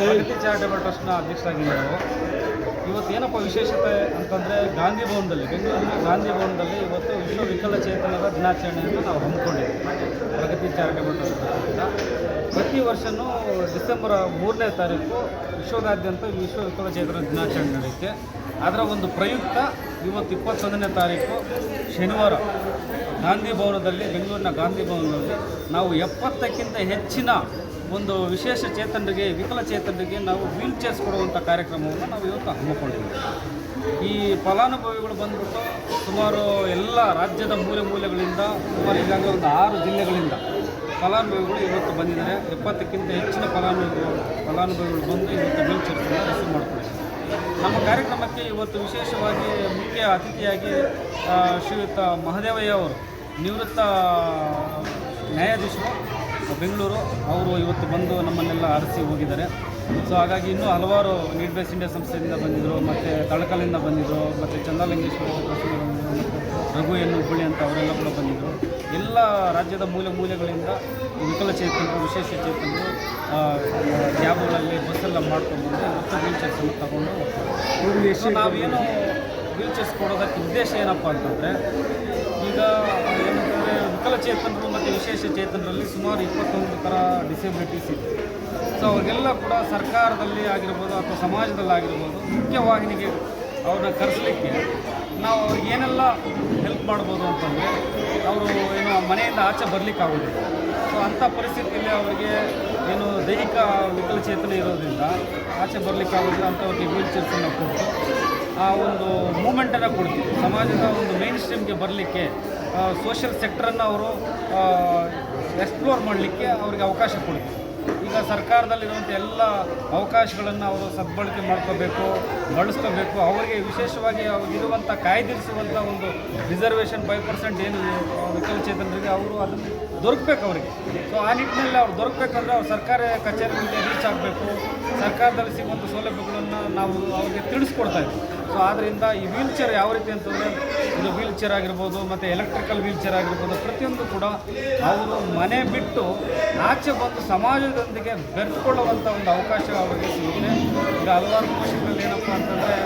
ಫೌಂಡೇಶನ್ನ ನಾವು. ಇವತ್ತು ಏನಪ್ಪ ವಿಶೇಷತೆ ಅಂತಂದರೆ ಗಾಂಧಿ ಭವನದಲ್ಲಿ, ಬೆಂಗಳೂರಿನ ಗಾಂಧಿ ಭವನದಲ್ಲಿ ಇವತ್ತು ವಿಶ್ವ ವಿಕಲಚೇತನರ ದಿನಾಚರಣೆಯನ್ನು ನಾವು ಹಮ್ಮಿಕೊಂಡಿದ್ದೀವಿ. ಪ್ರಗತಿ ಚಾರಿಟಬಲ್ ಟ್ರಸ್ಟ್ ಪ್ರತಿ ವರ್ಷವೂ ಡಿಸೆಂಬರ್ ಮೂರನೇ ತಾರೀಕು ವಿಶ್ವದಾದ್ಯಂತ ವಿಶ್ವ ವಿಕಲಚೇತನ ದಿನಾಚರಣೆ ನಡೆಯುತ್ತೆ ಅದರ ಒಂದು ಪ್ರಯುಕ್ತ ಇವತ್ತು ಇಪ್ಪತ್ತೊಂದನೇ ತಾರೀಕು ಶನಿವಾರ ಗಾಂಧಿ ಭವನದಲ್ಲಿ, ಬೆಂಗಳೂರಿನ ಗಾಂಧಿ ಭವನದಲ್ಲಿ ನಾವು ಎಪ್ಪತ್ತಕ್ಕಿಂತ ಹೆಚ್ಚಿನ ಒಂದು ವಿಶೇಷ ಚೇತನರಿಗೆ ವಿಕಲಚೇತನರಿಗೆ ನಾವು ವೀಲ್ ಚೇರ್ಸ್ ಕೊಡುವಂಥ ಕಾರ್ಯಕ್ರಮವನ್ನು ನಾವು ಇವತ್ತು ಹಮ್ಮಿಕೊಂಡಿದ್ದೀವಿ. ಈ ಫಲಾನುಭವಿಗಳು ಬಂದ್ಬಿಟ್ಟು ಸುಮಾರು ಎಲ್ಲ ರಾಜ್ಯದ ಮೂಲೆ ಮೂಲೆಗಳಿಂದ, ಸುಮಾರು ಈಗಾಗಲೇ ಒಂದು ಆರು ಜಿಲ್ಲೆಗಳಿಂದ ಫಲಾನುಭವಿಗಳು ಇವತ್ತು ಬಂದಿದ್ದಾರೆ. ಎಪ್ಪತ್ತಕ್ಕಿಂತ ಹೆಚ್ಚಿನ ಫಲಾನುಭವಿಗಳು ಫಲಾನುಭವಿಗಳು ಬಂದು ಇವತ್ತು ವೀಲ್ ಚೇರ್ಸನ್ನು ರಿಸೀವ್ ಮಾಡ್ಕೊಂಡಿದ್ದಾರೆ. ನಮ್ಮ ಕಾರ್ಯಕ್ರಮಕ್ಕೆ ಇವತ್ತು ವಿಶೇಷವಾಗಿ ಮುಖ್ಯ ಅತಿಥಿಯಾಗಿ ಶ್ರೀಯುತ ಮಹದೇವಯ್ಯ ಅವರು, ನಿವೃತ್ತ ನ್ಯಾಯಾಧೀಶರು, ಬೆಂಗಳೂರು, ಅವರು ಇವತ್ತು ಬಂದು ನಮ್ಮನ್ನೆಲ್ಲ ಆರಿಸಿ ಹೋಗಿದ್ದಾರೆ. ಸೊ ಹಾಗಾಗಿ ಇನ್ನೂ ಹಲವಾರು ನೀಡ್ ಬೇಸ್ ಇಂಡಿಯಾ ಸಂಸ್ಥೆಯಿಂದ ಬಂದಿದ್ದರು ಮತ್ತು ತಳಕಲಿಂದ ಬಂದಿದ್ದರು ಮತ್ತು ಚಂದ್ರಲಿಂಗೇಶ್ವರ ರಘು ಎನ್ನು ಹುಬ್ಬಳ್ಳಿ ಅಂತ ಅವರೆಲ್ಲ ಕೂಡ ಬಂದಿದ್ದರು ಎಲ್ಲ ರಾಜ್ಯದ ಮೂಲೆ ಮೂಲೆಗಳಿಂದ ವಿಕಲಚೇತನರು ವಿಶೇಷ ಚೇತನರು ಕ್ಯಾಬ್ಗಳಲ್ಲಿ ಬಸ್ಸೆಲ್ಲ ಮಾಡ್ಕೊಂಡು ಮತ್ತು ವೀಲ್ ಚೇರ್ಸನ್ನು ತಗೊಂಡು ನಾವೇನು ವೀಲ್ ಚೇರ್ಸ್ ಕೊಡೋದಕ್ಕೆ ಉದ್ದೇಶ ಏನಪ್ಪ ಅಂತಂದರೆ, ಈಗ ಏನಂತಂದರೆ ವಿಕಲಚೇತನರು ಮತ್ತು ವಿಶೇಷ ಚೇತನರಲ್ಲಿ ಸುಮಾರು ಇಪ್ಪತ್ತೊಂದು ಥರ ಡಿಸೇಬಿಲಿಟೀಸ್ ಇದೆ. ಸೊ ಅವ್ರಿಗೆಲ್ಲ ಕೂಡ ಸರ್ಕಾರದಲ್ಲಿ ಆಗಿರ್ಬೋದು ಅಥವಾ ಸಮಾಜದಲ್ಲಿ ಆಗಿರ್ಬೋದು ಮುಖ್ಯವಾಹಿನಿಗೆ ಅವ್ರನ್ನ ಕರೆಸಲಿಕ್ಕೆ ನಾವು ಅವ್ರಿಗೆ ಏನೆಲ್ಲ ಹೆಲ್ಪ್ ಮಾಡ್ಬೋದು ಅಂತಂದರೆ ಅವರು ಏನು ಮನೆಯಿಂದ ಆಚೆ ಬರಲಿಕ್ಕಾಗೋದಿಲ್ಲ. ಸೊ ಅಂಥ ಪರಿಸ್ಥಿತಿಯಲ್ಲಿ ಅವರಿಗೆ ಏನು ದೈಹಿಕ ವಿಕಲಚೇತನ ಇರೋದ್ರಿಂದ ಆಚೆ ಬರಲಿಕ್ಕಾಗೋದಿಲ್ಲ ಅಂಥವ್ರಿಗೆ ವೀಲ್ ಚೇರ್ಸನ್ನು ಕೊಟ್ಟು ಆ ಒಂದು ಮೂಮೆಂಟನ್ನು ಕೊಡ್ತೀವಿ. ಸಮಾಜದ ಒಂದು ಮೇನ್ ಸ್ಟ್ರೀಮ್ಗೆ ಬರಲಿಕ್ಕೆ ಸೋಷಿಯಲ್ ಸೆಕ್ಟ್ರನ್ನು ಅವರು ಎಕ್ಸ್ಪ್ಲೋರ್ ಮಾಡಲಿಕ್ಕೆ ಅವರಿಗೆ ಅವಕಾಶ ಕೊಡ್ತೀವಿ. ಈಗ ಸರ್ಕಾರದಲ್ಲಿರುವಂಥ ಎಲ್ಲ ಅವಕಾಶಗಳನ್ನು ಅವರು ಸದ್ಬಳಕೆ ಮಾಡ್ಕೋಬೇಕು, ಬಳಸ್ಕೋಬೇಕು. ಅವರಿಗೆ ವಿಶೇಷವಾಗಿ ಅವ್ರಿಗಿರುವಂಥ ಕಾಯ್ದಿರಿಸುವಂಥ ಒಂದು ರಿಸರ್ವೇಷನ್ ಫೈವ್ ಪರ್ಸೆಂಟ್ ಏನು ವಿಕಲಚೇತನರಿಗೆ ಅವರು ಅದನ್ನು ದೊರಕಬೇಕು ಅವರಿಗೆ. ಸೊ ಆ ನಿಟ್ಟಿನಲ್ಲಿ ಅವ್ರು ದೊರಕಬೇಕಂದ್ರೆ ಅವ್ರು ಸರ್ಕಾರಿ ಕಚೇರಿಗಳಿಗೆ ರೀಚ್ ಆಗಬೇಕು. ಸರ್ಕಾರದಲ್ಲಿ ಸಿಗುವಂಥ ಸೌಲಭ್ಯಗಳನ್ನು ನಾವು ಅವರಿಗೆ ತಿಳಿಸ್ಕೊಡ್ತಾ ಇದ್ದೀವಿ. ಸೊ ಆದ್ದರಿಂದ ಈ ವೀಲ್ ಚೇರ್ ಯಾವ ರೀತಿ ಅಂತಂದರೆ ಒಂದು ವೀಲ್ ಚೇರ್ ಆಗಿರ್ಬೋದು, ಮತ್ತು ಎಲೆಕ್ಟ್ರಿಕಲ್ ವೀಲ್ ಚೇರ್ ಆಗಿರ್ಬೋದು, ಪ್ರತಿಯೊಂದು ಕೂಡ ಅವರು ಮನೆ ಬಿಟ್ಟು ಆಚೆ ಬಂದು ಸಮಾಜದೊಂದಿಗೆ ಬೆರೆತುಕೊಳ್ಳುವಂಥ ಒಂದು ಅವಕಾಶ ಅವರಿಗೆ ಸಿಗುತ್ತೆ. ಈಗ ಹಲವಾರು ಪೋಷಕರಲ್ಲಿ ಏನಪ್ಪ ಅಂತಂದರೆ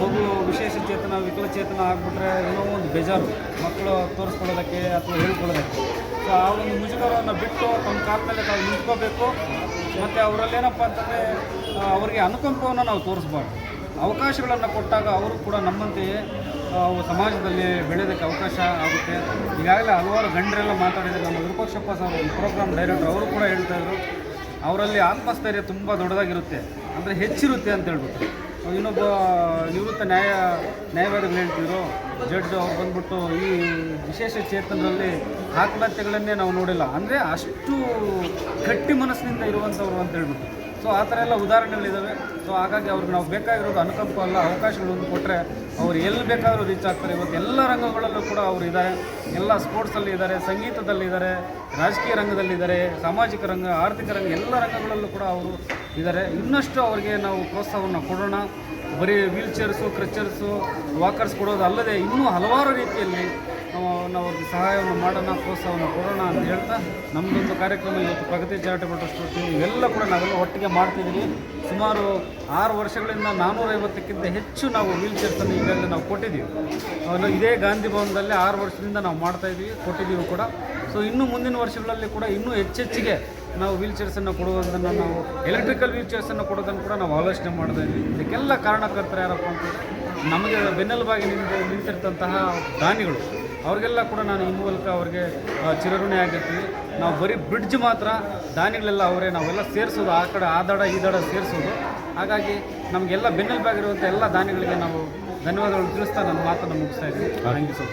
ಮಗು ವಿಶೇಷ ಚೇತನ ವಿಕಲಚೇತನ ಆಗಿಬಿಟ್ರೆ ಏನೋ ಒಂದು ಬೇಜಾರು. ಮಕ್ಕಳು ತೋರಿಸ್ಕೊಳ್ಳೋದಕ್ಕೆ ಅಥವಾ ಹೇಳ್ಕೊಳ್ಳೋದಕ್ಕೆ. ಸೊ ಆ ಒಂದು ಮುಜುಗರವನ್ನು ಬಿಟ್ಟು ತಮ್ಮ ಕಾಲದಲ್ಲಿ ಮೇಲೆ ತಾವು ನಿಂತ್ಕೋಬೇಕು. ಮತ್ತು ಅವರಲ್ಲೇನಪ್ಪ ಅಂತಂದರೆ ಅವರಿಗೆ ಅನುಕಂಪವನ್ನು ನಾವು ತೋರಿಸ್ಬಾರ್ದು. ಅವಕಾಶಗಳನ್ನು ಕೊಟ್ಟಾಗ ಅವರು ಕೂಡ ನಮ್ಮಂತೆಯೇ ಸಮಾಜದಲ್ಲಿ ಬೆಳೆಯೋದಕ್ಕೆ ಅವಕಾಶ ಆಗುತ್ತೆ. ಈಗಾಗಲೇ ಹಲವಾರು ಗಂಡರೆಲ್ಲ ಮಾತಾಡಿದ್ದಾರೆ. ನಮ್ಮ ವಿರೂಪಾಕ್ಷಪ್ಪ ಸರ್ ಒಂದು ಪ್ರೋಗ್ರಾಮ್ ಡೈರೆಕ್ಟರ್ ಅವರು ಕೂಡ ಹೇಳ್ತಾ ಇದ್ರು. ಅವರಲ್ಲಿ ಆತ್ಮಸ್ಥೈರ್ಯ ತುಂಬ ದೊಡ್ಡದಾಗಿರುತ್ತೆ. ಅಂದರೆ ಹೆಚ್ಚಿರುತ್ತೆ ಅಂತ ಹೇಳ್ಬಿಟ್ಟು. ಇನ್ನೊಬ್ಬ ನಿವೃತ್ತ ನ್ಯಾಯ, ನ್ಯಾಯವಾದಿಗಳು ಹೇಳ್ತಿದ್ರು. ಜಡ್ಜ್ ಅವ್ರು ಬಂದ್ಬಿಟ್ಟು ಈ ವಿಶೇಷ ಚೇತನರಲ್ಲಿ ಆತ್ಮಹತ್ಯೆಗಳನ್ನೇ ನಾವು ನೋಡಿಲ್ಲ. ಅಂದರೆ ಅಷ್ಟು ಗಟ್ಟಿ ಮನಸ್ಸಿನಿಂದ ಇರುವಂಥವ್ರು ಅಂತ ಹೇಳ್ಬಿಟ್ಟು. ಸೊ ಆ ಥರ ಎಲ್ಲ ಉದಾಹರಣೆಗಳಿದ್ದಾವೆ ಸೊ ಹಾಗಾಗಿ ಅವ್ರಿಗೆ ನಾವು ಬೇಕಾಗಿರೋದು ಅನುಕಂಪ ಅಲ್ಲ, ಅವಕಾಶಗಳನ್ನು ಕೊಟ್ಟರೆ ಅವ್ರು ಎಲ್ಲಿ ಬೇಕಾದರೂ ರೀಚ್ ಆಗ್ತಾರೆ. ಇವತ್ತು ಎಲ್ಲ ರಂಗಗಳಲ್ಲೂ ಕೂಡ ಅವರು ಇದ್ದಾರೆ ಎಲ್ಲ ಸ್ಪೋರ್ಟ್ಸಲ್ಲಿ ಇದ್ದಾರೆ ಸಂಗೀತದಲ್ಲಿದ್ದಾರೆ ರಾಜಕೀಯ ರಂಗದಲ್ಲಿದ್ದಾರೆ ಸಾಮಾಜಿಕ ರಂಗ, ಆರ್ಥಿಕ ರಂಗ, ಎಲ್ಲ ರಂಗಗಳಲ್ಲೂ ಕೂಡ ಅವರು ಇದ್ದಾರೆ ಇನ್ನಷ್ಟು ಅವರಿಗೆ ನಾವು ಪ್ರೋತ್ಸಾಹವನ್ನು ಕೊಡೋಣ. ಬರೀ ವೀಲ್ ಚೇರ್ಸು ಕ್ರಚರ್ಸು ವಾಕರ್ಸ್ ಕೊಡೋದು ಅಲ್ಲದೆ ಇನ್ನೂ ಹಲವಾರು ರೀತಿಯಲ್ಲಿ ನಾವು ಅವ್ರಿಗೆ ಸಹಾಯವನ್ನು ಮಾಡೋಣ, ಪ್ರೋತ್ಸಾಹವನ್ನು ಕೊಡೋಣ ಅಂತ ಹೇಳ್ತಾ ನಮ್ಮದೊಂದು ಕಾರ್ಯಕ್ರಮ ಇವತ್ತು ಪ್ರಗತಿ ಚಾರಿಟಬಲ್ ಟ್ರಸ್ಟ್ ವತಿಯಿಂದ ಇವೆಲ್ಲ ಕೂಡ ನಾವೆಲ್ಲ ಒಟ್ಟಿಗೆ ಮಾಡ್ತಿದ್ದೀವಿ. ಸುಮಾರು ಆರು ವರ್ಷಗಳಿಂದ ನಾನ್ನೂರೈವತ್ತಕ್ಕಿಂತ ಹೆಚ್ಚು ನಾವು ವೀಲ್ ಚೇರ್ಸನ್ನು ಈಗಾಗಲೇ ನಾವು ಕೊಟ್ಟಿದ್ದೀವಿ. ಅವನು ಇದೇ ಗಾಂಧಿ ಭವನದಲ್ಲಿ ಆರು ವರ್ಷದಿಂದ ನಾವು ಮಾಡ್ತಾ ಇದ್ದೀವಿ, ಕೊಟ್ಟಿದ್ದೀವಿ ಕೂಡ. ಸೊ ಇನ್ನು ಮುಂದಿನ ವರ್ಷಗಳಲ್ಲಿ ಕೂಡ ಇನ್ನೂ ಹೆಚ್ಚೆಚ್ಚಿಗೆ ನಾವು ವೀಲ್ ಚೇರ್ಸನ್ನು ಕೊಡುವುದನ್ನು ನಾವು ಎಲೆಕ್ಟ್ರಿಕಲ್ ವೀಲ್ ಚೇರ್ಸನ್ನು ಕೊಡೋದನ್ನು ಕೂಡ ನಾವು ಆಲೋಚನೆ ಮಾಡ್ತಾ ಇದ್ದೀವಿ. ಇದಕ್ಕೆಲ್ಲ ಕಾರಣಕರ್ತರು ಯಾರಪ್ಪ ಅಂತಂದರೆ ನಮಗೆ ಬೆನ್ನೆಲುಬಾಗಿ ನಿಂತು ನಿಂತಿರ್ತಂತಹ ದಾನಿಗಳು. ಅವ್ರಿಗೆಲ್ಲ ಕೂಡ ನಾನು ಈ ಮೂಲಕ ಅವ್ರಿಗೆ ಚಿರಋಣೆ ಆಗಿರ್ತೀವಿ. ನಾವು ಬರೀ ಬ್ರಿಡ್ಜ್ ಮಾತ್ರ ದಾನಿಗಳೆಲ್ಲ ಅವರೇ, ನಾವೆಲ್ಲ ಸೇರಿಸೋದು, ಆ ಕಡೆ ಆ ದಡ, ಈ ದಡ ಸೇರಿಸೋದು. ಹಾಗಾಗಿ ನಮಗೆಲ್ಲ ಬೆನ್ನೆಲುಬಾಗಿರುವಂಥ ಎಲ್ಲ ದಾನಿಗಳಿಗೆ ನಾವು ಧನ್ಯವಾದಗಳು ತಿಳಿಸ್ತಾ ನನ್ನ ಮಾತನ್ನು ಮುಗಿಸ್ತಾ ಇದ್ದೀನಿ. Thank you so much